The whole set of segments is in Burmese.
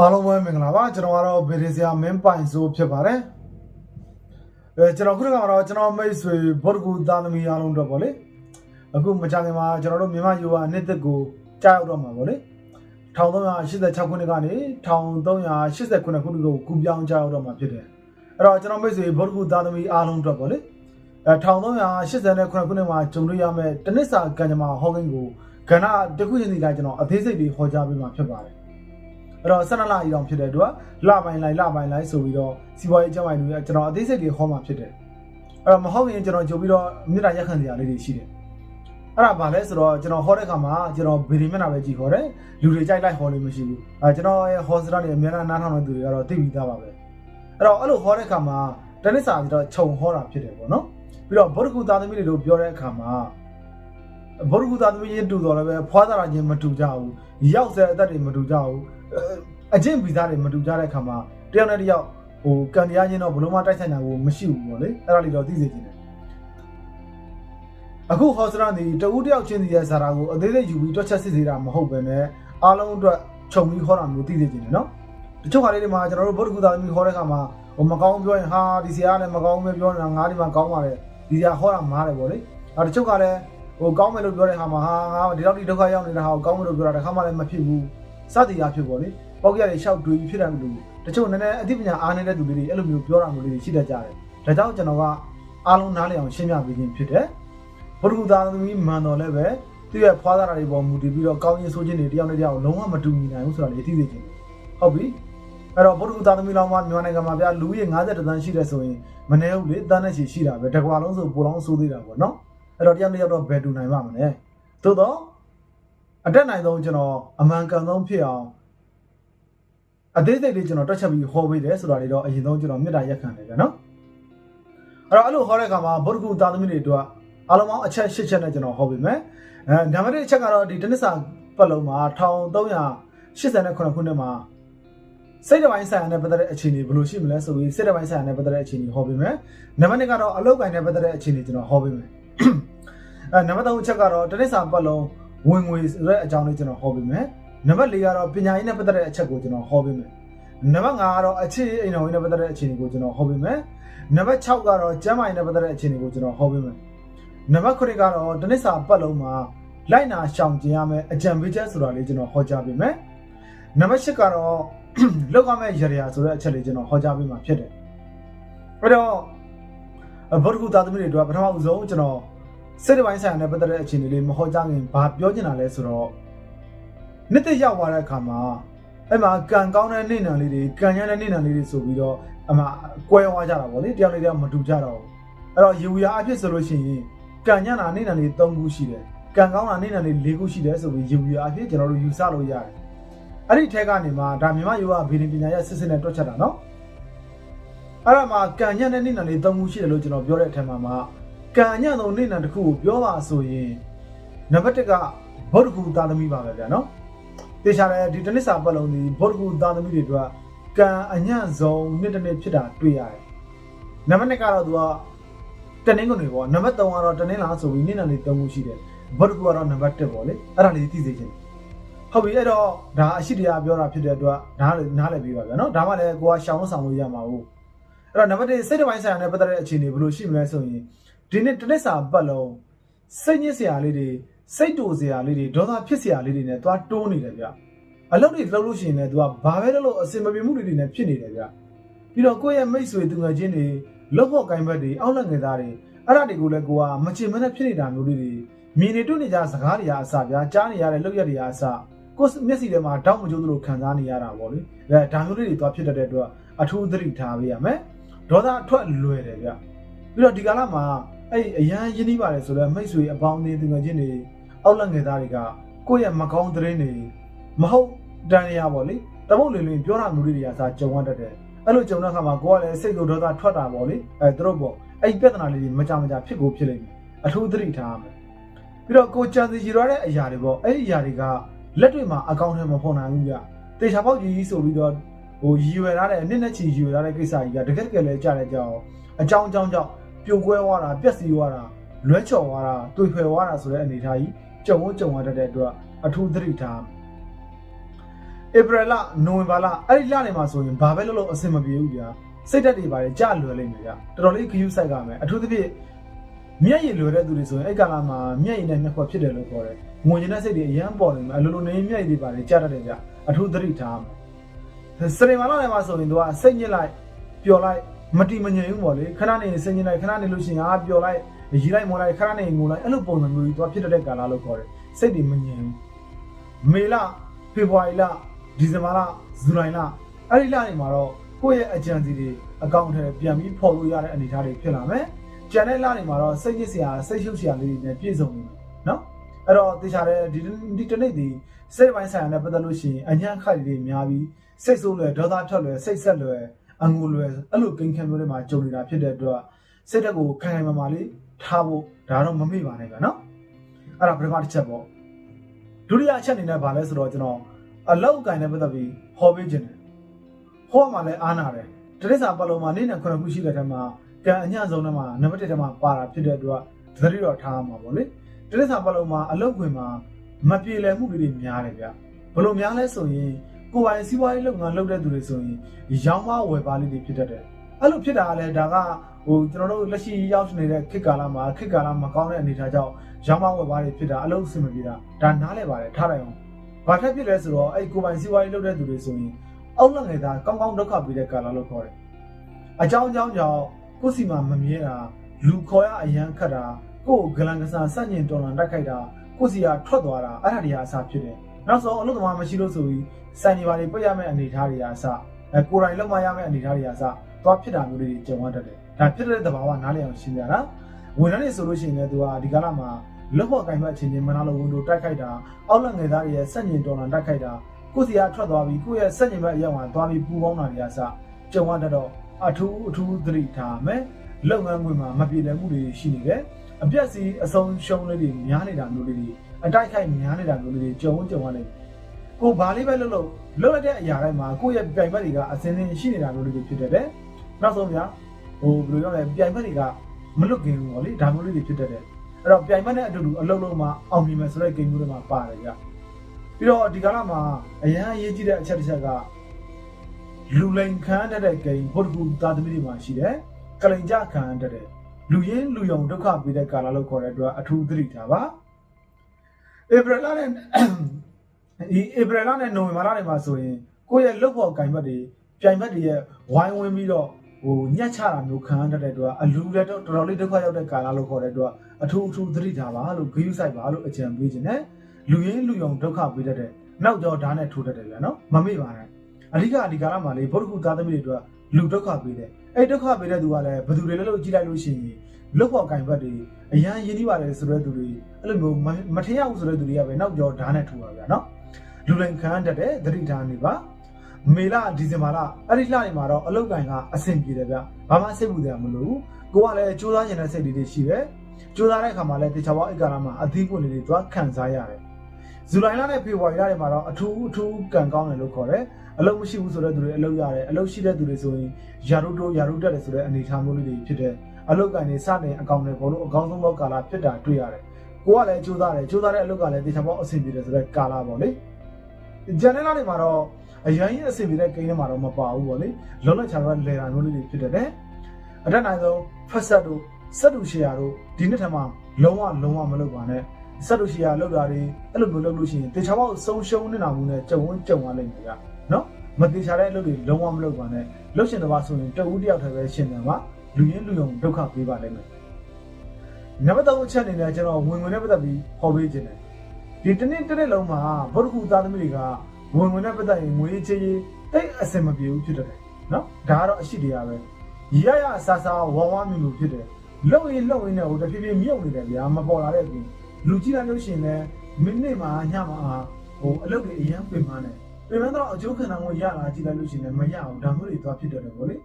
အားလုံးပဲမင်္ဂလာပါကျွန်တော်ကတော့ဗီဒီဇာမင်းပိုင်ဆိုဖြစ်ပါတယ်အဲကျွန်တော်ခုနကတော့ကျွန်တော်မိတ်ဆွေဗုဒ္ဓဂူသားသမီးအားလုံးတော့ဗောလေအခုမကြခင်မှာကျွန်တော်တို့မြန်မာယူဝအနှစ်သက်ကိုကြားရောက်တော့မှာဗောလေ1386ခုနှစ်ကနေ1389ခုနှစ်ကိုကူပြောင်းကြားရောက်တော့မှာဖြစ်တယ်အဲ့တော့ကျွန်တော်မိတ်ဆွေဗုဒ္ဓဂူသားသမီးအားလုံးတော့ဗောလေအဲ1389ခုနှစ်မှာဂျုံတွေ့ရမယ့်တနစ်စာကံကြမ္မာဟောကိန်းကိုကဏ္ဍတစ်ခုချင်းစီတိုင်းကျွန်တော်အသေးစိတ်တွေဟောကြားပေးမှာဖြစ်ပါတယ် အဲ့တော့12လအီတောင်ဖြစ်တဲ့အတွက်လပိုင်းလိုက်လပိုင်းလိုက်ဆိုပြီးတော့စီးပွားရေးအကျပိုင်းတွေကျွန်တော်အသေးစိတ်တွေဟောမှာဖြစ်တယ်အဲ့တော့မဟုတ်ရင်ကျွန်တော်ကြိုပြီးတော့မြေတားရက်ခံစရာလေးတွေရှိတယ်အဲ့ဒါဘာလဲဆိုတော့ကျွန်တော်ဟောတဲ့ခါမှာကျွန်တော်ဗီဒီမျက်နှာပဲကြည့်ဟောတယ်လူတွေကြိုက်လိုက်ဟောလို့မရှိဘူးအဲကျွန်တော်ရဲ့ဟောစတာတွေအများအားနားထောင်တဲ့သူတွေကတော့သိပြီးသားပါပဲအဲ့တော့အဲ့လိုဟောတဲ့ခါမှာတနစ်စာပြီးတော့ခြုံဟောတာဖြစ်တယ်ပေါ့နော်ပြီးတော့ဗုဒ္ဓဂုသားသမီးတွေလို့ပြောတဲ့အခါမှာ ဗုဒ္ဓဂုသားသမီးချင်းတူတော်လည်းပဲဖွာသားတာချင်းမတူကြဘူးရောက်စေအသက်တွေမတူကြဘူးအကျင့်ဗီဇတွေမတူကြတဲ့အခါမှာတယောက်နဲ့တယောက်ဟိုကန်တရားချင်းတော့ဘလုံးမတိုက်ဆိုင်တာကိုမရှိဘူးပေါ့လေအဲ့ဒါလေးတော့သိစေချင်တယ်အခုဟောစရန်ဒီတဦးတယောက်ချင်းစီရဲ့ဇာတာကိုအသေးသေးယူပြီးတွက်ချက်စစ်စေတာမဟုတ်ပဲနဲ့အားလုံးအတွက်ခြုံပြီးဟောတာမျိုးသိစေချင်တယ်နော်တချို့ခါလေးတွေမှာကျွန်တော်တို့ဗုဒ္ဓဂုသာသမီးဟောတဲ့ခါမှာဟိုမကောင်းပြောရင်ဟာဒီဆရာကလည်းမကောင်းပဲပြောနေတာငါဒီမှာကောင်းပါတယ်ဒီဆရာဟောတာမားတယ်ပေါ့လေအဲတချို့ကလည်း ဟိုကောင်းမယ်လို့ပြောတဲ့ခါမှာဟာငါဒီလောက်ဒီဒုက္ခရောက်နေတာဟာကိုကောင်းမယ်လို့ပြောတာတစ်ခါမှလည်းမဖြစ်ဘူးစသည်အဖြစ်ပေါ့လေပေါက်ရတွေရှောက်တွေးဖြစ်တယ်လို့တချို့နည်းနည်းအသိပညာအားနေတဲ့သူတွေအဲ့လိုမျိုးပြောတာမျိုးလေးရှိတတ်ကြတယ်ဒါကြောင့်ကျွန်တော်ကအားလုံးနားလည်အောင်ရှင်းပြပေးခြင်းဖြစ်တယ်ဘုရုသားသမီးမှန်တော်လည်းပဲသူရဲ့ဖွာသားတာတွေပေါ်မူတည်ပြီးတော့ကောင်းရင်ဆိုခြင်းတွေတယောက်နဲ့တယောက်လုံးဝမတူညီနိုင်ဘူးဆိုတာလေးသိသိချင်းဟုတ်ပြီအဲ့တော့ဘုရုသားသမီးလောင်းမမြန်မာနိုင်ငံမှာပြလူကြီး50တန်းရှိတယ်ဆိုရင်မနေဘူးလေတန်းနဲ့ရှိရှိတာပဲတကွာလုံးဆိုပိုလောင်းဆိုးသေးတာပေါ့နော် အဲ့တော့တယောက်နဲ့တယောက်တော့ဘယ်တူနိုင်မှာမလဲသို့တော့အတက်နိုင်ဆုံးကျွန်တော်အမှန်ကန်ဆုံးဖြစ်အောင်အသေးစိတ်လေးကျွန်တော်တွက်ချက်ပြီးဟောပေးတယ်ဆိုတာလေးတော့အရင်ဆုံးကျွန်တော်မေတ္တာရက်ခံတယ်ဗျာနော်အဲ့တော့အဲ့လိုဟောတဲ့အခါမှာဗုဒ္ဓဂုသားသမီးတွေအတွက်အားလုံးပေါင်းအချက်၈ချက်နဲ့ကျွန်တော်ဟောပေးမယ်အဲနံပါတ်1အချက်ကတော့ဒီတနစ်စာပတ်လုံးမှာ1389ခုနှစ်မှာစိတ်တပိုင်းဆိုင်ရာနဲ့ပတ်သက်တဲ့အခြေအနေဘယ်လိုရှိမလဲဆိုပြီးစိတ်တပိုင်းဆိုင်ရာနဲ့ပတ်သက်တဲ့အခြေအနေဟောပေးမယ်နံပါတ်2ကတော့အလုပ်ကိုင်နဲ့ပတ်သက်တဲ့အခြေအနေကျွန်တော်ဟောပေးမယ် အဲနံပါတ်3အချက်ကတော့တနစ်စာပတ်လုံးဝင်ငွေဆိုတဲ့အကြောင်းလေးကျွန်တော်ဟောပေးမယ်နံပါတ်၄ကတော့ပညာရေးနဲ့ပတ်သက်တဲ့အချက်ကိုကျွန်တော်ဟောပေးမယ်။နံပါတ်5ကတော့အခြေအိမ်တော်ရေးနဲ့ပတ်သက်တဲ့အခြေအနေကိုကျွန်တော်ဟောပေးမယ်။နံပါတ်6ကတော့ကျန်းမာရေးနဲ့ပတ်သက်တဲ့အခြေအနေကိုကျွန်တော်ဟောပေးမယ်။နံပါတ်9ကတော့တနစ်စာပတ်လုံးမှာလိုက်နာရှောင်ကျင်ရမယ်အကြံပေးချက်ဆိုတာလေးကျွန်တော်ဟောကြားပေးမယ်။နံပါတ်10ကတော့လောက်ရမယ့်ရရဆိုတဲ့အချက်လေးကျွန်တော်ဟောကြားပေးမှာဖြစ်တယ်။အဲ့တော့ဗုဒ္ဓဂုသားသမီးတွေတို့ကပထမဆုံးကျွန်တော် စိတ်ပိုင်းဆိုင်ရာနဲ့ပတ်သက်တဲ့အခြေအနေလေးမဟောကြားခင်ဘာပြောချင်တာလဲဆိုတော့နှစ်သက်ရောက်သွားတဲ့အခါမှာအဲ့မှာကံကောင်းတဲ့နေနံလေးတွေကံရတဲ့နေနံလေးတွေဆိုပြီးတော့အမှကွဲသွားကြတာပေါ့လေတယောက်လေးတယောက်မတူကြတော့ဘူးအဲ့တော့ယူရအဖြစ်ဆိုလို့ရှိရင်ကံညနာနေနံလေး၃ခုရှိတယ်ကံကောင်းတာနေနံလေး၄ခုရှိတယ်ဆိုပြီးယူရအဖြစ်ကျွန်တော်တို့ယူဆလို့ရတယ်အဲ့ဒီထက်ကနေမှဒါမြန်မာယူကဗီဒီပညာရဲ့စစ်စစ်နဲ့တွက်ချက်တာနော်အဲ့ဒါမှာကံညတဲ့နေနံလေး၃ခုရှိတယ်လို့ကျွန်တော်ပြောတဲ့အထက်မှာမှ ကံညသောနေနံတစ်ခုကိုပြောပါဆိုရင်နံပါတ်1ကဗုဒ္ဓဂုသားသမီးပါပဲဗျာနော်တေချာတယ်ဒီတနစ်စာပတ်လုံးဒီဗုဒ္ဓဂုသားသမီးတွေအတွက်ကံအညံ့ဆုံးနှစ်တစ်နှစ်ဖြစ်တာတွေ့ရတယ်။နံပါတ်2ကတော့သူကတနင်္ဂနွေပေါ့နံပါတ်3ကတော့တနင်္လာဆိုပြီးနေ့နဲ့လေး3ခုရှိတယ်။ဗုဒ္ဓဂုကတော့နံပါတ်1ပေါ့လေ။အဲ့ဒါလေးသိစေချင်တယ်။ဟုတ်ပြီအဲ့တော့ဒါအရှိတရားပြောတာဖြစ်တဲ့အတွက်နားနားလည်ပြီးပါဗျာနော်။ဒါမှလည်းကိုကရှောင်းဆောင်လို့ရမှာဟုတ်။အဲ့တော့နံပါတ်1စိတ်တစ်ပိုင်းဆိုင်ရာနဲ့ပတ်သက်တဲ့အခြေအနေဘယ်လိုရှိမလဲဆိုရင် ဒီနေ့တနစ်စာပတ်လုံးစိတ်ညစ်စရာလေးတွေစိတ်တူစရာလေးတွေဒေါသဖြစ်စရာလေးတွေနဲ့သွားတိုးနေတယ်ဗျအလုပ်တွေလုပ်လို့ရှိရင်လည်း तू ကဘာပဲလုပ်လို့အစင်မပြေမှုတွေနဲ့ဖြစ်နေတယ်ဗျပြီးတော့ကိုယ့်ရဲ့မိတ်ဆွေသူငယ်ချင်းတွေလုပ်ဖို့ကိုင်းဘက်တွေအောက်လက်ငယ်သားတွေအဲ့ဒါတွေကိုလည်းကိုကမချင်မနဲ့ဖြစ်နေတာမျိုးလေးတွေမြင်နေတွေ့နေကြစကားတွေအားအစဗျာကြားနေရတဲ့လုပ်ရက်တွေအားအစကိုယ်မျက်စိထဲမှာတောက်မကျိုးသလိုခံစားနေရတာပေါ့လေအဲဒါမျိုးလေးတွေသွားဖြစ်တတ်တဲ့အတွက်အထူးသတိထားပေးရမယ်ဒေါသအထွက်လွယ်တယ်ဗျပြီးတော့ဒီကာလမှာ အဲ့အရန်ရင်းနှီးပါတယ်ဆိုတော့မိတ်ဆွေအပေါင်းအသင်းသူငယ်ချင်းတွေအောက်လက်ငယ်သားတွေကကိုယ့်ရဲ့မကောင်းသတင်းတွေမဟုတ်တန်ရပါလေတပုတ်လင်လင်ပြောတာမျိုးလေးတွေကစာကြုံရတတ်တယ်အဲ့လိုကြုံတဲ့အခါမှာကိုကလည်းစိတ်ကိုဒေါသထွက်တာပေါ့လေအဲသူတို့ပေါ့အဲ့ဒီပြဿနာလေးတွေမကြမကြဖြစ်ကိုဖြစ်လိမ့်မယ်အထူးသတိထားရမယ်ပြီးတော့ကိုကြံစီရရတဲ့အရာတွေပေါ့အဲ့ဒီအရာတွေကလက်တွေ့မှာအကောင့်ထဲမှာပေါ်နိုင်ဘူးပြတေချာပေါက်ကြီးဆိုပြီးတော့ဟိုရည်ရွယ်ထားတဲ့အနှစ်နဲ့ချီရည်ရွယ်ထားတဲ့ကိစ္စကြီးကတကယ်တကယ်လဲကြားတဲ့ကြောင်းအကြောင်းအကြောင်းကြောင့် ပြိုကွဲသွားတာပျက်စီးသွားတာလွဲချော်သွားတာတွေ့ဖွယ်သွားတာဆိုတဲ့အနေအထားကြီးကြုံဝကြုံရတတ်တဲ့အတွက်အထူးသတိထားဧပြီလနိုဝင်ဘာလအဲ့ဒီလနေမှာဆိုရင်ဘာပဲလုပ်လို့အဆင်မပြေဘူးဗျာစိတ်ဓာတ်တွေပါတယ်ကြလွယ်လိမ့်မယ်ဗျာတော်တော်လေးခယူးဆိုင်ကမယ်အထူးသဖြင့်မျက်ရည်လွယ်တဲ့သူတွေဆိုရင်အဲ့ကာလမှာမျက်ရည်နဲ့နှစ်ခွက်ဖြစ်တယ်လို့ခေါ်တယ်ငွေညတဲ့စိတ်တွေအရန်ပေါ်နေမှာအလိုလိုနေမျက်ရည်တွေပါတယ်ကြားတတ်တယ်ဗျာအထူးသတိထားမယ်စရိမာလာနေမှာဆိုရင်သူကစိတ်ညစ်လိုက်ပျော်လိုက် မတိမငြိမ်ဘူးပေါ့လေခဏနေစိတ်ညစ်လိုက်ခဏနေလို့ရှိရင်အာပျော်လိုက်ရီလိုက်မော်လိုက်ခဏနေငိုလိုက်အဲ့လိုပုံစံမျိုးကြီးသူကဖြစ်တတ်တဲ့ကာလလို့ခေါ်တယ်စိတ်တွေမငြိမ်ဘူးမေလဖေဖော်ဝါရီလဒီဇင်ဘာလဇူလိုင်လအဲ့ဒီလတွေမှာတော့ကိုယ့်ရဲ့အကြံစီတွေအကောင့်ထဲပြန်ပြီးဖော်လို့ရတဲ့အနေအထားတွေဖြစ်လာမယ်ကျန်တဲ့လတွေမှာတော့စိတ်ညစ်စရာစိတ်ရှုပ်စရာလေးတွေနဲ့ပြည့်စုံနေမယ်နော်အဲ့တော့တေချာတဲ့ဒီဒီတနေ့ဒီစိတ်ပိုင်းဆိုင်ရာနဲ့ပတ်သက်လို့ရှိရင်အညံ့ခိုက်တွေများပြီးစိတ်ဆိုးလွယ်ဒေါသဖြတ်လွယ်စိတ်ဆက်လွယ် အငိုလွယ်အဲ့လိုကိန်းခံမျိုးတွေမှာကြုံနေတာဖြစ်တဲ့အတွက်စိတ်တက်ကိုခိုင်ခိုင်မာမာလေးထားဖို့ဒါတော့မမေ့ပါနဲ့ဗျာနော်အဲ့ဒါပထမတစ်ချက်ပေါ့ဒုတိယအချက်အနေနဲ့ဗာလဲဆိုတော့ကျွန်တော်အလောက်ကန်နဲ့ပတ်သက်ပြီးဟောပေးခြင်းတယ်ဟောမှလည်းအားနာတယ်တတိစာပတ်လုံးမှာနေ့နဲ့ခုနှစ်ခုရှိတဲ့ထဲမှာကံအညဆုံးထဲမှာနံပါတ်1ထဲမှာပါတာဖြစ်တဲ့အတွက်သတိတော်ထားမှာပေါ့လေတတိစာပတ်လုံးမှာအလောက်ခွင်မှာမပြေလည်မှုတွေများတယ်ဗျဘလို့များလဲဆိုရင် ကိုယ်ပိုင်စီးပွားရေးလုပ်ငန်းလုပ်တဲ့သူတွေဆိုရင်ရောင်းမဝယ်ပါလေးတွေဖြစ်တတ်တယ်အဲ့လိုဖြစ်တာကလည်းဒါကဟိုကျွန်တော်တို့လက်ရှိရောက်နေတဲ့ခေတ်ကာလမှာခေတ်ကာလမကောင်းတဲ့အနေအထားကြောင့်ရောင်းမဝယ်ပါတွေဖြစ်တာအလုံးအစင်မပြေတာဒါနားလဲပါတယ်ထားလိုက်အောင်ဘာထက်ဖြစ်လဲဆိုတော့အဲ့ကိုယ်ပိုင်စီးပွားရေးလုပ်တဲ့သူတွေဆိုရင်အောက်လက်ငယ်သားကောင်းကောင်းဒုက္ခပေးတဲ့ကာလလို့ခေါ်တယ်အကြောင်းအကြောင်းကြောင့်ကိုယ်စီမှာမမြဲတာလူခေါ်ရအရန်ခတ်တာကိုယ်ဂလန်ကစားစန့်ကျင်တော်လန်တက်ခိုက်တာကိုယ်စီကထွက်သွားတာအဲ့ဒါတွေကအစားဖြစ်တယ်နောက်ဆုံးအလုပ်သမားမရှိလို့ဆိုပြီး စိုင်နေပါလေပြတ်ရမယ့်အနေအထားတွေကအစားအဲကိုယ်တိုင်လောက်မရမယ့်အနေအထားတွေကအစားသွားဖြစ်တာမျိုးတွေကြုံရတတ်တယ်ဒါဖြစ်တဲ့သဘာဝနားလည်အောင်ရှင်းပြတာဝန်ထမ်းတွေဆိုလို့ရှိရင်လည်းသူကဒီကာလမှာလောက်ဖို့ကင်ဖက်အချင်းချင်းမနာလို့ဝန်တို့တိုက်ခိုက်တာအောက်လက်ငယ်သားတွေရဲ့စက်ညင်တော်လန်တိုက်ခိုက်တာကိုယ်စီကထွက်သွားပြီးကိုယ့်ရဲ့စက်ညင်ဘက်အရောက်မှာသွားပြီးပူပေါင်းတာတွေကအစားကြုံရတတ်တော့အထူးအထူးသတိထားမယ်လုပ်ငန်းခွင်မှာမပြေလည်မှုတွေရှိနေတယ်အပြက်စီအဆုံးရှုံးလေးတွေများနေတာမျိုးလေးတွေအတိုက်ခိုက်များနေတာမျိုးလေးတွေကြုံကြုံရနေ ကိုဘာလေးပဲလုပ်လို့လုပ်လိုက်တဲ့အရာတိုင်းမှာကိုယ့်ရဲ့ပြိုင်ဘက်တွေကအစင်းစင်းရှိနေတာမျိုးလေးတွေဖြစ်တတ်တယ်နောက်ဆုံးဗျာဟိုဘယ်လိုပြောလဲပြိုင်ဘက်တွေကမလွတ်ခင်ဘူးဗောလေဒါမျိုးလေးတွေဖြစ်တတ်တယ်အဲ့တော့ပြိုင်ဘက်နဲ့အတူတူအလုပ်လုပ်မှအောင်မြင်မယ်ဆိုတဲ့ဂိမ်းမျိုးတွေမှာပါတယ်ဗျပြီးတော့ဒီကာလမှာအရန်အရေးကြီးတဲ့အချက်တစ်ချက်ကလူလိန်ခန်းတဲ့တဲ့ဂိမ်းဘုဒ္ဓဂူသားသမီးတွေမှာရှိတယ်ကလိန်ကြခံတဲ့တဲ့လူရင်းလူယုံဒုက္ခပေးတဲ့ကာလလို့ခေါ်တဲ့အတွက်အထူးသတိထားပါဧပြီလနဲ့ ဒီဧပြီလနဲ့နိုဝင်ဘာလတွေမှာဆိုရင်ကိုယ့်ရဲ့လုပ်ဖို့ဂိုင်ဘက်တွေပြိုင်ဘက်တွေရဲ့ဝိုင်းဝန်းပြီးတော့ဟိုညှက်ချတာမျိုးခံရတဲ့အတွက်အလူလည်းတော်တော်လေးဒုက္ခရောက်တဲ့ကာလလို့ခေါ်တဲ့အတွက်အထူးအထူးသတိထားပါလို့ဂရုစိုက်ပါလို့အကြံပေးခြင်းနဲ့လူရင်းလူယုံဒုက္ခပေးတတ်တဲ့နောက်ကျော်ဓာတ်နဲ့ထိုးတတ်တယ်ဗျာနော်မမေ့ပါနဲ့အဓိကဒီကာလမှာလေဘုဒ္ဓခုသားသမီးတွေအတွက်လူဒုက္ခပေးတယ်အဲ့ဒုက္ခပေးတဲ့သူကလည်းဘယ်သူတွေလဲလို့ကြည့်လိုက်လို့ရှိရင်လုတ်ပေါ်ကင်ဘတ်တွေအရန်ရင်းနှီးပါတယ်ဆိုတဲ့သူတွေအဲ့လိုမျိုးမထင်ရဘူးဆိုတဲ့သူတွေကပဲနောက်ကျော်ဓာတ်နဲ့ထိုးပါဗျာနော် လူလိန်ခံတတ်တဲ့သတိထားနေပါမေလဒီဇင်ဘာလအဲ့ဒီလတွေမှာတော့အလုတ်ကင်ကအဆင်ပြေတယ်ဗျဘာမှစိတ်ပူတယ်မလို့ကိုကလည်းစူးစမ်းနေတဲ့စိတ်တွေရှိတယ်စူးစမ်းတဲ့အခါမှာလည်းတခြားဘောအိတ်ကာလမှာအသီးပွင့်တွေသွားခံစားရတယ်ဇူလိုင်လနဲ့ဖေဖော်ဝါရီလတွေမှာတော့အထူးအထူးကံကောင်းတယ်လို့ခေါ်တယ်အလုပ်မရှိဘူးဆိုတဲ့သူတွေအလုပ်ရတယ်အလုပ်ရှိတဲ့သူတွေဆိုရင်ယာရုတိုးယာရုတက်တယ်ဆိုတဲ့အနေအထားမျိုးလေးတွေဖြစ်တယ်အလုပ်ကနေစတင်အကောင့်တွေဘောလို့အကောင်းဆုံးသောကာလဖြစ်တာတွေ့ရတယ်ကိုကလည်းစူးစမ်းတယ်စူးစမ်းတဲ့အလုပ်ကလည်းတခြားဘောအဆင်ပြေတယ်ဆိုတဲ့ကာလပေါ့လေ ဂျန်နယ်လာတွေမှာတော့အရင်ကြီးအဆင်ပြေတဲ့ကိန်းတွေမှာတော့မပါဘူးပေါ့လေလုံးလက်ချာတော့လေတာမျိုးလေးတွေဖြစ်တယ်တဲ့အထက်နိုင်ဆုံးဖက်ဆက်တို့စက်တူရှီယာတို့ဒီနှစ်ထက်မှလုံးဝလုံးဝမလုပ်ပါနဲ့စက်တူရှီယာလောက်တာတွေအဲ့လိုမျိုးလုပ်လို့ရှိရင်တခြားဘောဆုံးရှုံးနေတာမျိုးနဲ့ကြုံဝန်းကြုံရလိမ့်မယ်ဗျနော်မတေချာတဲ့အလုပ်တွေလုံးဝမလုပ်ပါနဲ့လှုပ်ရှင်တစ်ပါးဆိုရင်တဦးတယောက်တည်းပဲရှင်တယ်မှာလူရင်းလူယုံဒုက္ခပေးပါလိမ့်မယ်နံပါတ်3အချက်အနေနဲ့ကျွန်တော်ဝင်ဝင်နဲ့ပတ်သက်ပြီးဟောပေးခြင်းတယ် ဒီတစ်နေ့တစ်နေ့လုံးမှာဘုဒ္ဓခုသားသမီးတွေကဝင်ဝင်နဲ့ပတ်သက်ရင်ငွေချေးရေးတိတ်အစင်မပြေဘူးဖြစ်တယ်နော်ဒါကတော့အရှိတရားပဲရရဆာဆာဝဝမြူမြူဖြစ်တယ်လှုပ်ရင်လှုပ်ရင်လည်းဟိုတဖြည်းဖြည်းမြုပ်နေတယ်ဗျာမပေါ်လာတဲ့အပြင်လူကြည့်လိုက်လို့ရှိရင်လည်းမိနစ်မှာညမှာဟိုအလုပ်တွေအရင်ပင်ပန်းတယ်ပြင်ပန်းတော့အကျိုးခံနိုင်ဝင်ရလာကြည့်လိုက်လို့ရှိရင်လည်းမရအောင်ဒါမျိုးတွေသွားဖြစ်တယ်တယ်ဗောလေ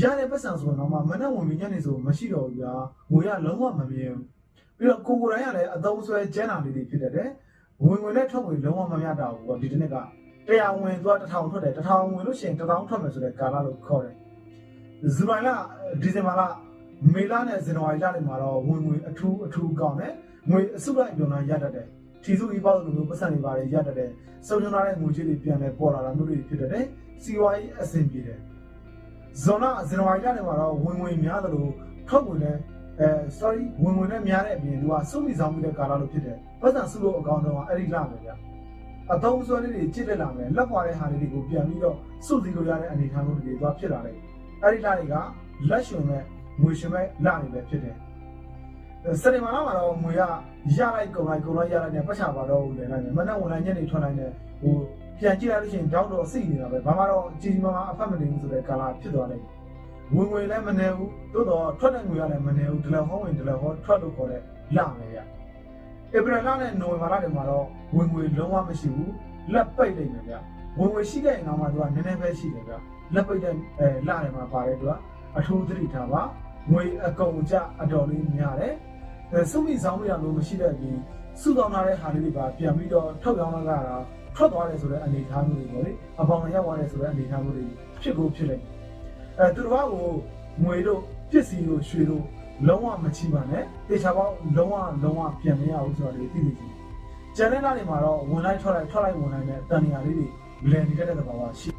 ရတဲ့ပတ်စံဆိုတော့မှမနဲ့ဝင်ပြီးညနေဆိုမရှိတော့ဘူးဗျာငွေရလုံးဝမမြင်ဘူးပြီးတော့ကိုကိုတိုင်းကလည်းအသုံးဆွဲကျန်းတာလေးတွေဖြစ်တတ်တယ် ဝင်ဝင်နဲ့ထုတ်ဝင်လုံးဝမမျှတာဘူးပေါ့ဒီတစ်နှစ်ကတရားဝင်သွားတစ်ထောင်ထွက်တယ်တစ်ထောင်ဝင်လို့ရှိရင်တစ်ထောင်ထွက်မယ်ဆိုတဲ့ကာလလို့ခေါ်တယ်ဇူလိုင်လဒီဇင်ဘာလမေလနဲ့ဇန်နဝါရီလတွေမှာတော့ဝင်ဝင်အထူးအထူးကောင်းတယ်ငွေအစုလိုက်ပြုံလာရတတ်တယ်ထထီစုကြီးပေါက်လိုမျိုးပတ်စံတွေပါတယ်ရတတ်တယ်စုံညွှန်းထားတဲ့ငွေကြေးတွေပြန်လဲပေါ်လာတာမျိုးတွေဖြစ်တတ်တယ်စီဝါရေးအဆင်ပြေတယ်ဇွန်လဇန်နဝါရီလထဲမှာတော့ဝင်ဝင်များတယ်လို့ထုတ်ဝင်လဲ အဲ sorry ဝင်ဝင်နဲ့များတဲ့အပြင်သူကစုမိဆောင်မှုတဲ့ကာလလို့ဖြစ်တယ်ပတ်စံစုလို့အကောင်းဆုံးကအဲ့ဒီလပဲဗျအသုံးဆွဲလေးတွေကြည့်လက်လာမယ်လက်ပွားတဲ့ဟာလေးတွေကိုပြန်ပြီးတော့စုစည်းလို့ရတဲ့အနေအထားမျိုးတွေသွားဖြစ်လာတယ်အဲ့ဒီလတွေကလက်ရှင်မဲ့ငွေရှင်မဲ့လတွေပဲဖြစ်တယ်စနေမာလာမှာတော့ငွေကရလိုက်ကုန်လိုက်ကုန်လိုက်ရလိုက်နဲ့ပတ်ချပါတော့လေလိုက်မယ်မနဲ့ဝင်လိုက်ညနေထွက်လိုက်နဲ့ဟိုပြန်ကြည့်လိုက်လို့ရှိရင်တောက်တော့အစိနေတာပဲဘာမှတော့အကြီးကြီးမားမားအဖတ်မတင်ဘူးဆိုတဲ့ကာလဖြစ်သွားတယ် ဝင်ငွေလည်းမနေဘူးသို့တော့ထွက်တဲ့ငွေကလည်းမနေဘူးဒီလိုဟောဝင်ဒီလိုဟောထွက်လို့ခေါ်တဲ့လမယ်ရဧပြီလနဲ့နိုဝင်ဘာလတွေမှာတော့ဝင်ငွေလုံးဝမရှိဘူးလက်ပိတ်နေတယ်ဗျဝင်ငွေရှိတဲ့ရင်တော့မှသူကနည်းနည်းပဲရှိတယ်ဗျလက်ပိတ်တဲ့အဲလတွေမှာပါတယ်သူကအထူးသတိထားပါငွေအကုန်ကြအတော်လေးများတယ်အဲစုမိဆောင်မိတာမျိုးမရှိတဲ့အပြင်စုဆောင်ထားတဲ့ဟာလေးတွေပါပြန်ပြီးတော့ထုတ်ရောင်းလာတာထွက်သွားတယ်ဆိုတဲ့အနေအထားမျိုးတွေပေါ့လေအပေါင်ရောက်သွားတယ်ဆိုတဲ့အနေအထားမျိုးတွေဖြစ်ကိုဖြစ်လိုက် အဲသူတော်ကိုငွေတို့ပစ္စည်းတို့ရွှေတို့လုံးဝမချီပါနဲ့တေချာပေါင်းလုံးဝလုံးဝပြန်မရဘူးဆိုတော့ဒီသိသိချင်းကျန်တဲ့နားတွေမှာတော့ဝင်လိုက်ထွက်လိုက်ထွက်လိုက်ဝင်လိုက်နဲ့တန်နေရာလေးတွေလည်နေတဲ့သဘာဝရှိ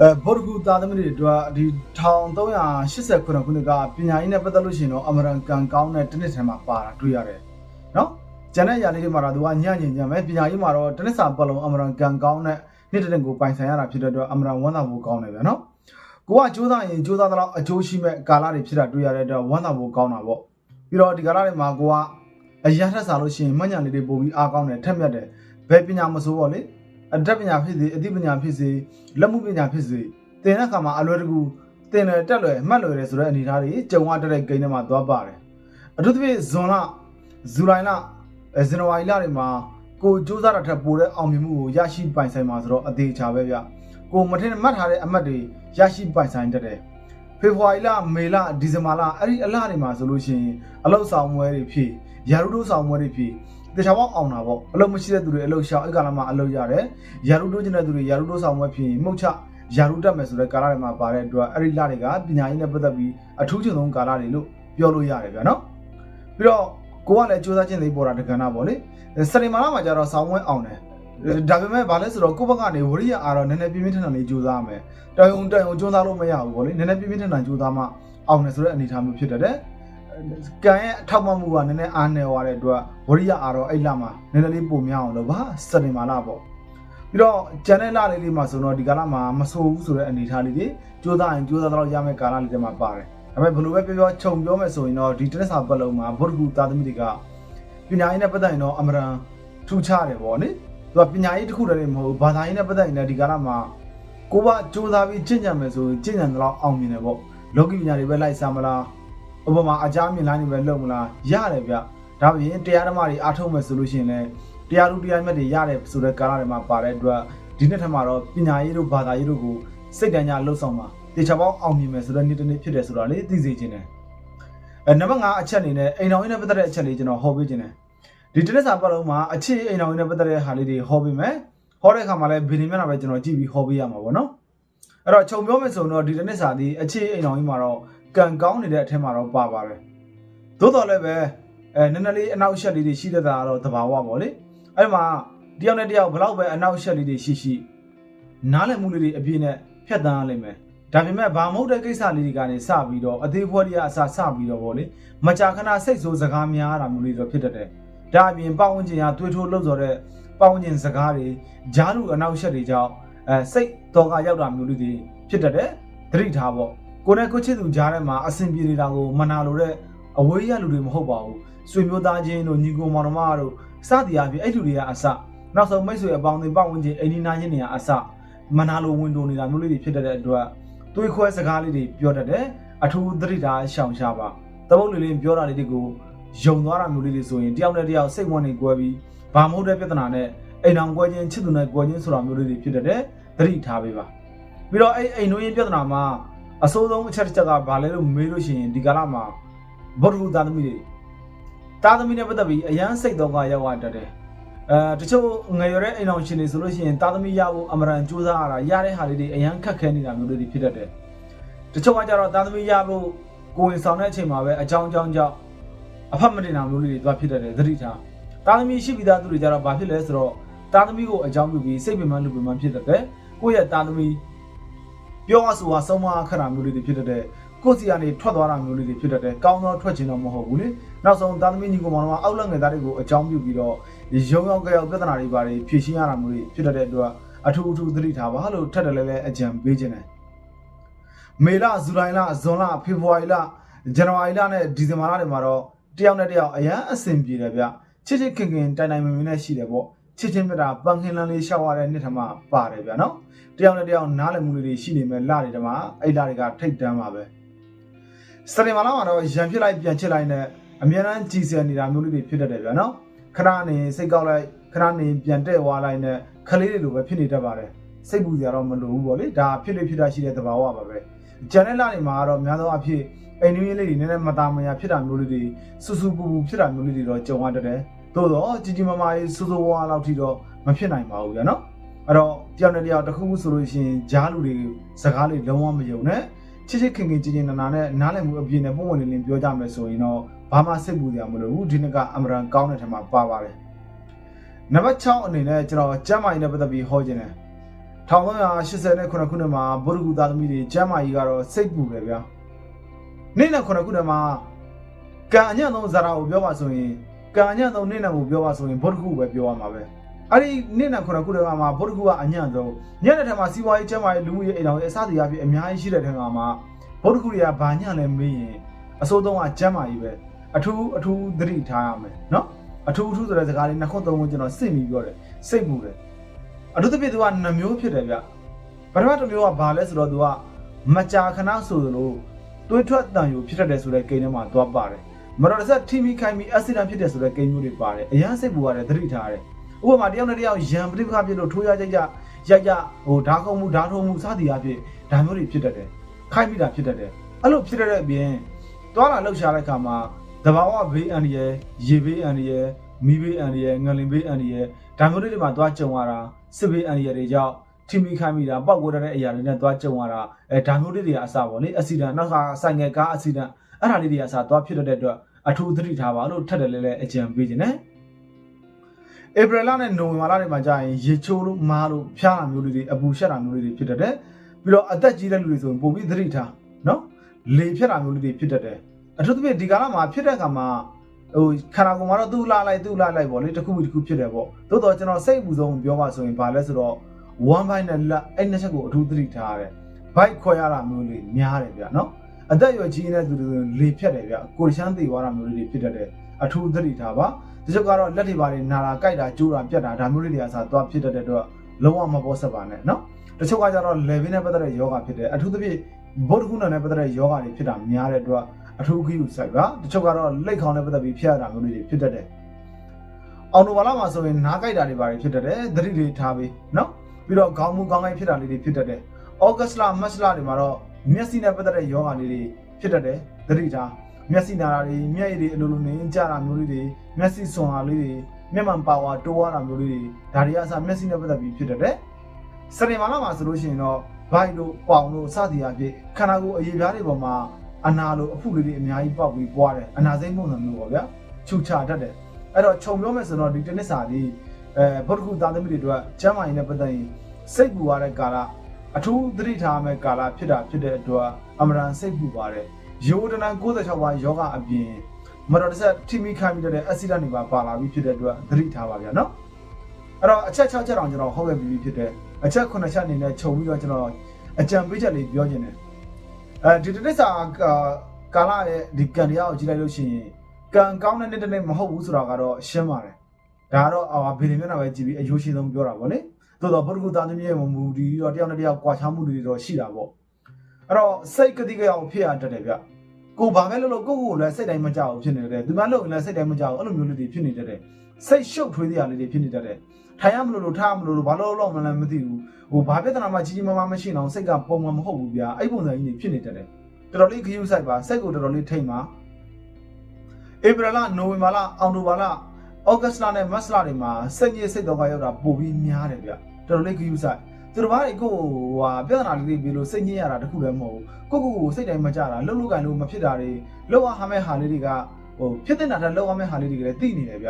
အဲဘော်ဒကူသားသမီးတွေအတွက်ဒီ1389ခုနှစ်ကပညာရေးနဲ့ပတ်သက်လို့ရှိရင်တော့အမရန်ကန်ကောင်းတဲ့တစ်နှစ်ထဲမှာပါတာတွေ့ရတယ်နော်ကျန်တဲ့ຢာလေးတွေမှာတော့သူကညံ့ညင်ညံ့ပဲပညာရေးမှာတော့တစ်နှစ်စာပတ်လုံးအမရန်ကန်ကောင်းတဲ့နေ့တစ်နှစ်ကိုပိုင်ဆိုင်ရတာဖြစ်တဲ့အတွက်အမရန်ဝမ်းသာဖို့ကောင်းတယ်ဗျာနော် ကိုကစူးစမ်းရင်စူးစမ်းတော့အကျိုးရှိမဲ့ကာလတွေဖြစ်တာတွေ့ရတဲ့အတွက်ဝမ်းသာဖို့ကောင်းတာပေါ့ပြီးတော့ဒီကာလတွေမှာကိုကအရာထက်စားလို့ရှိရင်မှတ်ညာလေးတွေပို့ပြီးအားကောင်းတယ်ထက်မြက်တယ်ဘယ်ပညာမဆိုးပေါ့လေအတတ်ပညာဖြစ်စေအသိပညာဖြစ်စေလက်မှုပညာဖြစ်စေသင်တဲ့အခါမှာအလွယ်တကူသင်တယ်တက်လွယ်မှတ်လွယ်တယ်ဆိုတဲ့အနေအထားတွေကြုံရတဲ့ဂိမ်းထဲမှာသွားပါတယ်အထူးသဖြင့်ဇွန်လဇူလိုင်လအဲဇန်နဝါရီလတွေမှာကိုစူးစမ်းတာထက်ပိုတဲ့အောင်မြင်မှုကိုရရှိပိုင်ဆိုင်မှာဆိုတော့အသေးချာပဲဗျ ကိုမထင်မှတ်ထားတဲ့အမှတ်တွေရရှိပိုင်ဆိုင်တတ်တယ်ဖေဖော်ဝါရီလမေလဒီဇင်ဘာလအဲ့ဒီအလတွေမှာဆိုလို့ရှိရင်အလောက်ဆောင်ပွဲတွေဖြစ်ရာထူးတိုးဆောင်ပွဲတွေဖြစ်တခြားပေါင်းအောင်တာပေါ့အလုပ်မရှိတဲ့သူတွေအလုပ်ရှောင်အဲ့ကာလမှာအလုပ်ရတယ်ရာထူးတိုးကျင်တဲ့သူတွေရာထူးတိုးဆောင်ပွဲဖြစ်မှုတ်ချရာထူးတက်မယ်ဆိုတဲ့ကာလတွေမှာပါတဲ့အတွက်အဲ့ဒီလတွေကပညာရေးနဲ့ပတ်သက်ပြီးအထူးချွန်ဆုံးကာလတွေလို့ပြောလို့ရတယ်ဗျာနော်ပြီးတော့ကိုကလည်းစူးစမ်းခြင်းသိပေါ်တာတက္ကနာပေါ့လေစနေမာလာမှာကျတော့ဆောင်းဝဲအောင်တယ် ဒါပေမဲ့ဗာလဲဆိုတော့ကိုယ့်ဘက်ကနေဝရိယအားတော့နည်းနည်းပြင်းပြင်းထန်ထန်လေးကြိုးစားမယ်တယုံတယုံကြိုးစားလို့မရဘူးပေါ့လေနည်းနည်းပြင်းပြင်းထန်ထန်ကြိုးစားမှအောင်တယ်ဆိုတဲ့အနေအထားမျိုးဖြစ်တတ်တယ်ကံရဲ့အထောက်မမှုကနည်းနည်းအားနေသွားတဲ့အတွက်ဝရိယအားတော့အဲ့လမှာနည်းနည်းလေးပုံများအောင်လို့ပါစနေမာလာပေါ့ပြီးတော့ကျန်တဲ့လလေးလေးမှာဆိုတော့ဒီကာလမှာမဆိုးဘူးဆိုတဲ့အနေအထားလေးတွေကြိုးစားရင်ကြိုးစားတော့ရမယ့်ကာလလေးတွေမှာပါတယ်ဒါပေမဲ့ဘယ်လိုပဲပြောပြောခြုံပြောမယ်ဆိုရင်တော့ဒီတနက်စာပတ်လုံးမှာဗုဒ္ဓဂုသားသမီးတွေကပညာရေးနဲ့ပတ်သက်ရင်တော့အမရန်ထူးခြားတယ်ပေါ့နိ သူကပညာရေးတစ်ခုတည်းမဟုတ်ဘာသာရေးနဲ့ပတ်သက်ရင်လည်းဒီကာလမှာကိုကစူးစမ်းပြီးကျင့်ကြံမယ်ဆိုရင်ကျင့်ကြံတော့အောင်မြင်တယ်ပေါ့လောကီပညာတွေပဲလိုက်စားမလားဥပမာအကြမ်းမြင်လိုင်းတွေပဲလုပ်မလားရတယ်ဗျဒါပြင်တရားဓမ္မတွေအားထုတ်မယ်ဆိုလို့ရှိရင်လည်းတရားလူတရားမြတ်တွေရတယ်ဆိုတဲ့ကာလတွေမှာပါတဲ့အတွက်ဒီနှစ်ထက်မှာတော့ပညာရေးတို့ဘာသာရေးတို့ကိုစိတ်တညာလှုပ်ဆောင်ပါတေချာပေါင်းအောင်မြင်မယ်ဆိုတဲ့နေ့တစ်နေ့ဖြစ်တယ်ဆိုတာလေးသိစေချင်တယ်အဲနံပါတ်5အချက်အနေနဲ့အိမ်တော်ရင်းနဲ့ပတ်သက်တဲ့အချက်လေးကျွန်တော်ဟောပေးခြင်းတယ် ဒီတနက်စာပတ်လုံးမှာအခြေအိမ်တော်ရင်းနဲ့ပတ်သက်တဲ့ဟာလေးတွေဟောပေးမယ်ဟောတဲ့အခါမှာလည်းဗီဒီယိုမျက်နှာပဲကျွန်တော်ကြည့်ပြီးဟောပေးရမှာပေါ့နော်အဲ့တော့ခြုံပြောမယ်ဆိုရင်တော့ဒီတနက်စာဒီအခြေအိမ်တော်ရင်းမှာတော့ကံကောင်းနေတဲ့အထက်မှာတော့ပါပါတယ်သို့တော်လည်းပဲအဲနည်းနည်းလေးအနောက်ရှက်လေးတွေရှိတဲ့တာကတော့သဘာဝပေါ့လေအဲ့မှာတယောက်နဲ့တယောက်ဘလောက်ပဲအနောက်ရှက်လေးတွေရှိရှိနားလည်မှုလေးတွေအပြည့်နဲ့ဖြတ်တန်းရလိမ့်မယ်ဒါပေမဲ့ဘာမဟုတ်တဲ့ကိစ္စလေးတွေကနေစပြီးတော့အသေးဖွဲတွေကအစစပြီးတော့ဗောလေမကြာခဏစိတ်ဆိုးစကားများတာမျိုးလေးတော့ဖြစ်တတ်တယ် ဒါအပြင်ပတ်ဝန်းကျင်ကသွေးထိုးလှုပ်ဆော်တဲ့ပတ်ဝန်းကျင်စကားတွေဂျားလူအနောက်ရှက်တွေကြောင့်အဲစိတ်တော်ကရောက်တာမျိုးလေးတွေဖြစ်တတ်တယ်သတိထားပေါ့ကိုနဲ့ကိုချစ်သူကြားထဲမှာအဆင်ပြေနေတာကိုမနာလိုတဲ့အဝေးရလူတွေမဟုတ်ပါဘူးဆွေမျိုးသားချင်းတို့ညီကိုမောင်နှမတို့စသည်အပြင်အဲ့လူတွေကအစနောက်ဆုံးမိတ်ဆွေအပေါင်းအသင်းပတ်ဝန်းကျင်အိမ်နီးနားချင်းတွေကအစမနာလိုဝင်တိုနေတာမျိုးလေးတွေဖြစ်တတ်တဲ့အတွက်သွေးခွဲစကားလေးတွေပြောတတ်တယ်အထူးသတိထားရှောင်ရှားပါတပုတ်လေးလေးပြောတာလေးတွေကို ယုံသွားတာမျိုးလေးတွေဆိုရင်တယောက်နဲ့တယောက်စိတ်ဝင်နေကြွယ်ပြီးဘာမဟုတ်တဲ့ပြဿနာနဲ့အိမ်အောင်ကွဲခြင်းချစ်သူနဲ့ကွဲခြင်းဆိုတာမျိုးလေးတွေဖြစ်တတ်တယ်သတိထားပေးပါပြီးတော့အဲ့အိမ်နှွေးရင်ပြဿနာမှာအစိုးဆုံးအချက်တစ်ချက်ကဘာလဲလို့မေးလို့ရှိရင်ဒီကာလမှာဘုဒ္ဓဟူသားသမီးတွေသားသမီးနဲ့ပတ်သက်ပြီးအရန်စိတ်တော့ကရောက်သွားတတ်တယ်အဲတချို့ငယ်ရွယ်တဲ့အိမ်အောင်ရှင်တွေဆိုလို့ရှိရင်သားသမီးရဖို့အမရန်စူးစမ်းရတာရတဲ့ဟာလေးတွေအရန်ခက်ခဲနေတာမျိုးလေးတွေဖြစ်တတ်တယ်တချို့ကကြတော့သားသမီးရဖို့ကိုယ်ဝင်ဆောင်တဲ့အချိန်မှာပဲအကြောင်းအကြောင်းကြောင့် အဖတ်မတင်တာမျိုးလေးတွေသွားဖြစ်တတ်တယ်သတိထားတာသမီရှိပြီးသားသူတွေကြတော့ဘာဖြစ်လဲဆိုတော့တာသမီကိုအကြောင်းပြုပြီးစိတ်ပင်ပန်းလူပင်ပန်းဖြစ်တတ်တယ်ကိုယ့်ရဲ့တာသမီပြောအဆိုအဆုံးမခက်တာမျိုးလေးတွေဖြစ်တတ်တယ်ကိုယ့်စီကနေထွက်သွားတာမျိုးလေးတွေဖြစ်တတ်တယ်ကောင်းသောထွက်ခြင်းတော့မဟုတ်ဘူးလေနောက်ဆုံးတာသမီညီကောင်မောင်တို့ကအောက်လက်ငယ်သားတွေကိုအကြောင်းပြုပြီးတော့ရုံရောက်ကြောက်ပြဿနာတွေပါတယ်ဖြေရှင်းရတာမျိုးတွေဖြစ်တတ်တဲ့အတွက်အထူးအထူးသတိထားပါလို့ထက်တယ်လဲလဲအကြံပေးခြင်းတယ်မေလဇူလိုင်လဇွန်လဖေဖော်ဝါရီလဇန်နဝါရီလနဲ့ဒီဇင်ဘာလတွေမှာတော့ တယောက်နဲ့တယောက်အရန်အဆင်ပြေတယ်ဗျချစ်ချစ်ခင်ခင်တိုင်တိုင်မင်မင်နဲ့ရှိတယ်ပေါ့ချစ်ချင်းမြတ်တာပန်းခင်လန်းလေးရှောက်ရတဲ့နှစ်ထမပါတယ်ဗျနော်တယောက်နဲ့တယောက်နားလည်မှုလေးတွေရှိနေမဲ့လတွေတမအဲ့လတွေကထိတ်တန်းပါပဲစတင်မာလာမှာတော့ရံဖြစ်လိုက်ပြန်ချစ်လိုက်နဲ့အများအားကြည်စဲနေတာမျိုးလေးတွေဖြစ်တတ်တယ်ဗျနော်ခဏနေစိတ်ကောက်လိုက်ခဏနေပြန်တဲ့ဝါလိုက်နဲ့ခလေးတွေလိုပဲဖြစ်နေတတ်ပါတယ်စိတ်ပူစရာတော့မလိုဘူးပေါ့လေဒါဖြစ်လို့ဖြစ်တာရှိတဲ့သဘာဝပါပဲဂျန်နယ်လာတွေမှာတော့များသောအားဖြင့် အိမ်နည်းလေးတွေနည်းနည်းမသားမယာဖြစ်တာမျိုးလေးတွေစူစူပူပူဖြစ်တာမျိုးလေးတွေတော့ကြုံရတတ်တယ်သို့တော့ကြီးကြီးမားမားကြီးစူစူဝါးလောက်ထိတော့မဖြစ်နိုင်ပါဘူးဗျာနော်အဲ့တော့တယောက်နဲ့တယောက်တစ်ခုခုဆိုလို့ရှိရင်ဂျားလူတွေစကားလေးလုံးဝမယုံနဲ့ချစ်ချစ်ခင်ခင်ကြည်ကြည်နာနာနဲ့နားလည်မှုအပြည့်နဲ့ပုံဝင်လင်းလင်းပြောကြမယ်ဆိုရင်တော့ဘာမှစိတ်ပူစရာမလိုဘူးဒီနှစ်ကအမရန်ကောင်းတဲ့ထက်မှာပါပါတယ်နံပါတ်6အနေနဲ့ကျွန်တော်ကျမ်းမာရေးနဲ့ပတ်သက်ပြီးဟောခြင်းတယ်1389ခုနှစ်မှာဗုဒ္ဓဂုသားသမီးတွေကျမ်းမာရေးကတော့စိတ်ပူတယ်ဗျာ နေ့နဲ့9ခုနှစ်မှာကံအညံ့ဆုံးဇာတာကိုပြောပါဆိုရင်ကံအညံ့ဆုံးနေ့နဲ့ကိုပြောပါဆိုရင်ဗုဒ္ဓဂုပဲပြောရမှာပဲအဲ့ဒီနေ့နဲ့9ခုနှစ်မှာဗုဒ္ဓဂုကအညံ့ဆုံးညတဲ့ထက်မှာစီးပွားရေးကျမ်းမာရေးလူမှုရေးအိမ်တော်ရေးအစသည်အဖြစ်အများကြီးရှိတဲ့ထက်မှာဗုဒ္ဓဂုတွေကဘာညံ့လဲမေးရင်အစိုးဆုံးကကျမ်းမာရေးပဲအထူးအထူးသတိထားရမယ်နော်အထူးအထူးဆိုတဲ့စကားလေးနှစ်ခုသုံးခုကျွန်တော်စိတ်ပြီးပြောတယ်စိတ်ပူတယ်အထူးသဖြင့်သူကနှမျိုးဖြစ်တယ်ဗျပထမတစ်မျိုးကဘာလဲဆိုတော့သူကမကြာခဏဆိုသလို တွေးထွက်တန်ယူဖြစ်တတ်တယ်ဆိုတဲ့ကိန်းထဲမှာသွားပါတယ်မတော်တဆထိမိခိုင်းပြီးအက်ဆီဒန့်ဖြစ်တယ်ဆိုတဲ့ကိန်းမျိုးတွေပါတယ်အရန်စိတ်ပူရတယ်သတိထားရတယ်ဥပမာတယောက်နဲ့တယောက်ရံပဋိပက္ခဖြစ်လို့ထိုးရကြကြရိုက်ကြဟိုဓာတ်ခုံမှုဓာတ်ထုံမှုစသည်အဖြစ်ဒါမျိုးတွေဖြစ်တတ်တယ်ခိုင်းမိတာဖြစ်တတ်တယ်အဲ့လိုဖြစ်တတ်တဲ့အပြင်သွားလာလှုပ်ရှားတဲ့အခါမှာတဘာဝဘေးအန္တရာယ်ရေဘေးအန္တရာယ်မီးဘေးအန္တရာယ်ငလင်ဘေးအန္တရာယ်ဒါမျိုးတွေမှာသွားကြုံရတာစစ်ဘေးအန္တရာယ်တွေကြောင့် ထိမိခိုင်းမိတာပောက်ကွဲတဲ့အရာတွေနဲ့သွားကြုံရတာအဲဒါမျိုးတွေတွေအစပေါ့လေအက်ဆီဒန့်နောက်ကဆိုင်ငယ်ကားအက်ဆီဒန့်အဲ့ဒါလေးတွေအစသွားဖြစ်တတ်တဲ့အတွက်အထူးသတိထားပါလို့ထပ်တယ်လဲလဲအကြံပေးခြင်းနဲ့ဧပြီလနဲ့နိုဝင်ဘာလတွေမှာကြာရင်ရေချိုးလို့မားလို့ဖျားတာမျိုးလေးတွေအပူရှက်တာမျိုးလေးတွေဖြစ်တတ်တယ်ပြီးတော့အသက်ကြီးတဲ့လူတွေဆိုရင်ပိုပြီးသတိထားနော်လေဖြတ်တာမျိုးလေးတွေဖြစ်တတ်တယ်အထူးသဖြင့်ဒီကာလမှာဖြစ်တဲ့အခါမှာဟိုခန္ဓာကိုယ်မှာတော့သူ့လာလိုက်သူ့လာလိုက်ပေါ့လေတစ်ခုတစ်ခုဖြစ်တယ်ပေါ့သို့တော့ကျွန်တော်စိတ်အပူဆုံးပြောပါဆိုရင်ဘာလဲဆိုတော့ one byte နဲ့လက်အဲ့နှစ်ချက်ကိုအထူးသတိထားရတယ် byte ခွဲရတာမျိုးလေးများတယ်ဗျာနော်အသက်အရွယ်ကြီးနေတဲ့သူတွေလေဖြတ်တယ်ဗျာကိုယ်ရှမ်းသေးသွားတာမျိုးလေးတွေဖြစ်တတ်တယ်အထူးသတိထားပါတချို့ကတော့လက်တွေပါတွေနာတာကြိုက်တာကျိုးတာပြတ်တာဒါမျိုးလေးတွေအစားသွားဖြစ်တတ်တဲ့အတွက်လုံးဝမပေါ်ဆက်ပါနဲ့နော်တချို့ကကြတော့ level နဲ့ပတ်သက်တဲ့ယောဂဖြစ်တယ်အထူးသဖြင့်ဘုဒ္ဓခုနနဲ့ပတ်သက်တဲ့ယောဂတွေဖြစ်တာများတဲ့အတွက်အထူးခီးယူဆိုင်ပါတချို့ကတော့လက်ခေါင်းနဲ့ပတ်သက်ပြီးဖျက်ရတာမျိုးလေးတွေဖြစ်တတ်တယ်အောင်နိုဘာလာမှာဆိုရင်နားကြိုက်တာတွေပါတယ်ဖြစ်တတ်တယ်သတိတွေထားပြီးနော် ပြီးတော့ခေါင်းမူခေါင်းကိုက်ဖြစ်တာလေးတွေဖြစ်တတ်တယ်ဩဂတ်လမတ်လတွေမှာတော့မျက်စိနဲ့ပတ်သက်တဲ့ယောဂလေးတွေဖြစ်တတ်တယ်သတိထားမျက်စိနာတာတွေမျက်ရည်တွေအလိုလိုနေကြတာမျိုးလေးတွေမျက်စိစွန်တာလေးတွေမျက်မှန်ပါဝါတိုးရတာမျိုးလေးတွေဒါတွေအစားမျက်စိနဲ့ပတ်သက်ပြီးဖြစ်တတ်တယ်စနေမာလာမှာဆိုလို့ရှိရင်တော့ဘိုက်တို့ပေါင်တို့စသည်အဖြစ်ခန္ဓာကိုယ်အရေးပြားတွေပေါ်မှာအနာလိုအဖုလေးတွေအများကြီးပေါက်ပြီးပွားတယ်အနာစိမ့်ပုံစံမျိုးပေါ့ဗျာခြုချတတ်တယ်အဲ့တော့ခြုံပြောမယ်ဆိုတော့ဒီတနစ်စာဒီ အဲဘုဒ္ဓခုသားသမီးတွေအတွက်ကျမ်းမာရေးနဲ့ပတ်သက်ရင်စိတ်ပူရတဲ့ကာလအထူးသတိထားမယ့်ကာလဖြစ်တာဖြစ်တဲ့အတွက်အမရန်စိတ်ပူပါတယ်ယောဒနာ96ပါးယောဂအပြင်မတော်တဆထိမိခိုင်းပြီးတဲ့အက်ဆီဒန့်တွေပါပါလာပြီးဖြစ်တဲ့အတွက်သတိထားပါဗျာနော်အဲ့တော့အချက်6ချက်တောင်ကျွန်တော်ဟောခဲ့ပြီးဖြစ်တဲ့အချက်9ချက်အနေနဲ့ခြုံပြီးတော့ကျွန်တော်အကြံပေးချက်လေးပြောခြင်းတယ်အဲဒီတနစ်စာကာလရဲ့ဒီကံတရားကိုကြည့်လိုက်လို့ရှိရင်ကံကောင်းတဲ့နေ့တစ်နေ့မဟုတ်ဘူးဆိုတာကတော့ရှင်းပါတယ် ဒါကတော့အာဘီလီမျက်နှာပဲကြည့်ပြီးအယိုးရှိဆုံးပြောတာပေါ့လေသို့တော့ဘုဒ္ဓဂုသားသမီးရဲ့မူဒီတော့တယောက်နဲ့တယောက်ကွာခြားမှုတွေတော့ရှိတာပေါ့အဲ့တော့စိတ်ကတိကအောင်ဖြစ်ရတတ်တယ်ဗျကိုဘာပဲလုပ်လို့ကိုကိုကိုလည်းစိတ်တိုင်းမကြောက်ဘူးဖြစ်နေတယ်ဒီမှာလုပ်ရင်လည်းစိတ်တိုင်းမကြောက်ဘူးအဲ့လိုမျိုးလေးတွေဖြစ်နေတတ်တယ်စိတ်ရှုပ်ထွေးစရာလေးတွေဖြစ်နေတတ်တယ်ထိုင်ရမလို့လို့ထားမလို့လို့ဘာလို့လို့မလဲမသိဘူးဟိုဘာပြဿနာမှကြီးကြီးမားမားမရှိအောင်စိတ်ကပုံမှန်မဟုတ်ဘူးဗျာအဲ့ပုံစံကြီးတွေဖြစ်နေတတ်တယ်တော်တော်လေးခရူးဆိုင်ပါစိတ်ကိုတော်တော်လေးထိမ့်ပါဧပြီလနိုဝင်ဘာလအောက်တိုဘာလ ဩဂတ်စ်လနဲ့မတ်လတွေမှာစိတ်ကြီးစိတ်တော်ကရောက်တာပိုပြီးများတယ်ဗျတော်တော်လေးခရူးဆိုင်သူတို့ဘာတွေကိုဟာပြဿနာလေးတွေပြီးလို့စိတ်ညစ်ရတာတခုလည်းမဟုတ်ဘူးကိုကိုကိုစိတ်တိုင်းမကြတာလှုပ်လှုပ်ကန်လို့မဖြစ်တာတွေလှုပ်အားဟာမဲ့ဟာလေးတွေကဟိုဖြစ်တဲ့နာတဲ့လှုပ်အားမဲ့ဟာလေးတွေကလည်းသိနေတယ်ဗျ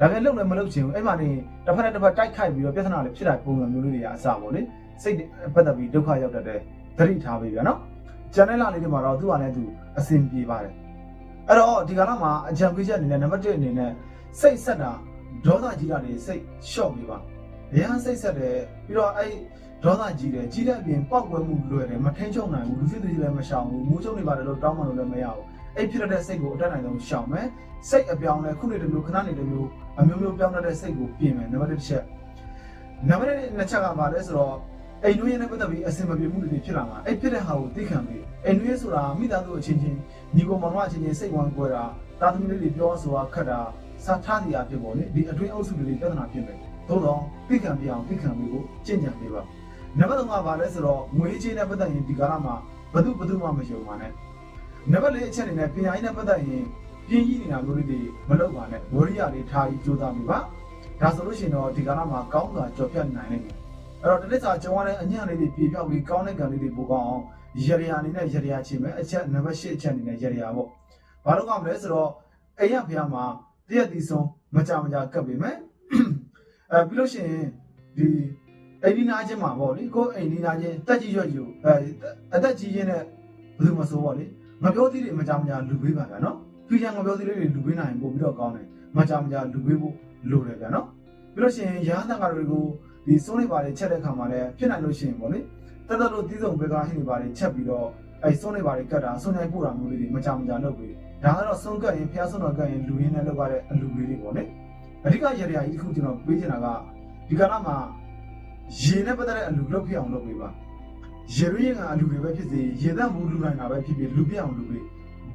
ဒါပေမဲ့လုံလည်းမလုံချင်ဘူးအဲ့မှာနေတစ်ဖက်နဲ့တစ်ဖက်တိုက်ခိုက်ပြီးတော့ပြဿနာလေးဖြစ်လာပုံစံမျိုးလေးတွေကအစပေါ့လေစိတ်ပတ်သက်ပြီးဒုက္ခရောက်တတ်တဲ့သတိထားပြီးဗျာနော်ကျန်တဲ့လာလေးတွေမှာတော့သူ့ဟာနဲ့သူအဆင်ပြေပါတယ်အဲ့တော့ဒီကလာမှာအကြံပေးချက်အနေနဲ့နံပါတ်1အနေနဲ့ စိတ်ဆက်တာဒေါသကြီးတာတွေစိတ်လျှော့ပေးပါ။ရဟန်းစိတ်ဆက်တယ်ပြီးတော့အဲ့ဒေါသကြီးတယ်ကြီးတဲ့အပြင်ပောက်ကွဲမှုလွယ်တယ်မထင်းချုံနိုင်ဘူးလူဖြစ်သူကြီးလည်းမရှောင်ဘူးမူးချုံနေပါတယ်လို့တောင်းမှလို့လည်းမရဘူးအဲ့ဖြစ်တဲ့စိတ်ကိုအတက်နိုင်ဆုံးရှောင်မယ်စိတ်အပြောင်းလဲခုနေတစ်မျိုးခဏနေတစ်မျိုးအမျိုးမျိုးပြောင်းတဲ့စိတ်ကိုပြင်မယ်နံပါတ်1တစ်ချက်နံပါတ်2နှစ်ချက်ကဘာလဲဆိုတော့အိမ်နွေးရနဲ့ပတ်သက်ပြီးအစင်မပြေမှုတွေဖြစ်လာမှာအဲ့ဖြစ်တဲ့ဟာကိုသိခံပြီးအိမ်နွေးဆိုတာမိသားစုအချင်းချင်းညီကိုမောင်မအချင်းချင်းစိတ်ဝမ်းကွဲတာတာသမီလေးတွေပြောဆိုတာခက်တာ စားထားတရားဖြစ်ပေါ်လေဒီအတွင်းအုပ်စုတွေပြဿနာဖြစ်မယ်သို့တော့သိခံပြအောင်သိခံပြီးကိုကြင်ကြံပေးပါနံပါတ်3ကဘာလဲဆိုတော့ငွေချင်းနဲ့ပတ်သက်ရင်ဒီကာလမှာဘယ်သူဘယ်သူမှမယုံပါနဲ့နံပါတ်4အချက်အနေနဲ့ပညာရေးနဲ့ပတ်သက်ရင်ပြင်းကြီးနေတာမျိုးလေးတွေမလုပ်ပါနဲ့ဝရိယလေးထားပြီးကြိုးစားမိပါဒါဆိုလို့ရှိရင်တော့ဒီကာလမှာကောင်းစွာကြော်ဖြတ်နိုင်နိုင်မယ်အဲ့တော့တနစ်စာကျုံရတဲ့အညံ့လေးတွေပြေပြောက်ပြီးကောင်းတဲ့ကံလေးတွေပိုကောင်းအောင်ရရအနေနဲ့ရရချင်းပဲအချက်နံပါတ်8အချက်အနေနဲ့ရရပေါ့ဘာလို့ကမလဲဆိုတော့အိမ်ရဖျားမှာ တရက်ဒီဆုံးမကြမကြကပ်ပြီးမယ်အဲပြီးလို့ရှိရင်ဒီအိမ်ဒီနာချင်းမှာပေါ့လေကိုယ်အိမ်ဒီနာချင်းတက်ကြီးရွက်ယူအဲအသက်ကြီးချင်းနဲ့ဘယ်သူမဆိုးပေါ့လေငပြောသီးတွေမကြမကြလူပေးပါဗျာနော်ဖီချန်ငပြောသီးလေးတွေလူပေးနိုင်ပို့ပြီးတော့ကောင်းတယ်မကြမကြလူပေးဖို့လိုတယ်ဗျာနော်ပြီးလို့ရှိရင်ရဟန်းတန်ဃာတွေကိုဒီစိုးနေပါလေချက်တဲ့ခါမှာလည်းဖြစ်နိုင်လို့ရှိရင်ပေါ့လေတက်တက်လို့တီးစုံဘက်ကဟင်းနေပါလေချက်ပြီးတော့အဲစိုးနေပါလေကတ်တာဆွန်နိုင်ပို့တာမျိုးလေးတွေမကြမကြလုပ်ပြီး ဒါကတော့ဆုံးကတ်ရင်ဖျားဆုံးတော့ကတ်ရင်လူရင်းနဲ့လုပ်ရတဲ့အလူလေးတွေပေါ့လေအဓိကရရကြီးတစ်ခုကျွန်တော်ပေးချင်တာကဒီကနေ့မှာရေနဲ့ပတ်သက်တဲ့အလူလုပ်ပြအောင်လုပ်ပေးပါရေရင်းကအလူတွေပဲဖြစ်စေရေသက်မှုလူနိုင်တာပဲဖြစ်ဖြစ်လူပြအောင်လုပ်ပေး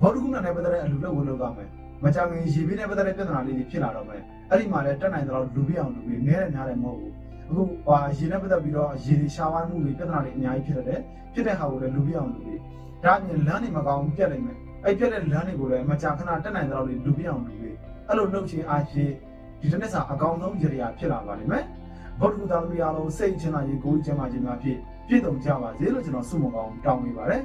ဘောဓကုဏနဲ့ပတ်သက်တဲ့အလူလုပ်ဝင်လုပ်ရမယ်မကြခင်ရေပေးနဲ့ပတ်သက်တဲ့ပြဿနာလေးတွေဖြစ်လာတော့မယ်အဲ့ဒီမှာလည်းတက်နိုင်တော့လူပြအောင်လုပ်ပေးနဲတဲ့များတယ်မဟုတ်ဘူးအခုဟာရေနဲ့ပတ်သက်ပြီးတော့ရေတွေရှားဝိုင်းမှုတွေပြဿနာတွေအများကြီးဖြစ်တယ်ဖြစ်တဲ့ဟာကိုလည်းလူပြအောင်လုပ်ပေးဒါအပြင်လမ်းတွေမကောင်းပြတ်နိုင်မယ် အဲ့ပြတ်တဲ့လမ်းတွေကိုလည်းမကြာခဏတက်နိုင်တော့လူပြအောင်လုပ်ပေးအဲ့လိုလုပ်ချင်းအားဖြင့်ဒီတစ်နေ့စာအကောင်ဆုံးကြရဖြစ်လာပါလိမ့်မယ်ဘုဒ္ဓဂုသားသမီးအားလုံးစိတ်ချမ်းသာရေးကိုယ်ချမ်းသာခြင်းများဖြင့်ပြည့်စုံကြပါစေလို့ကျွန်တော်ဆုမကောင်းတောင်းပေးပါတယ်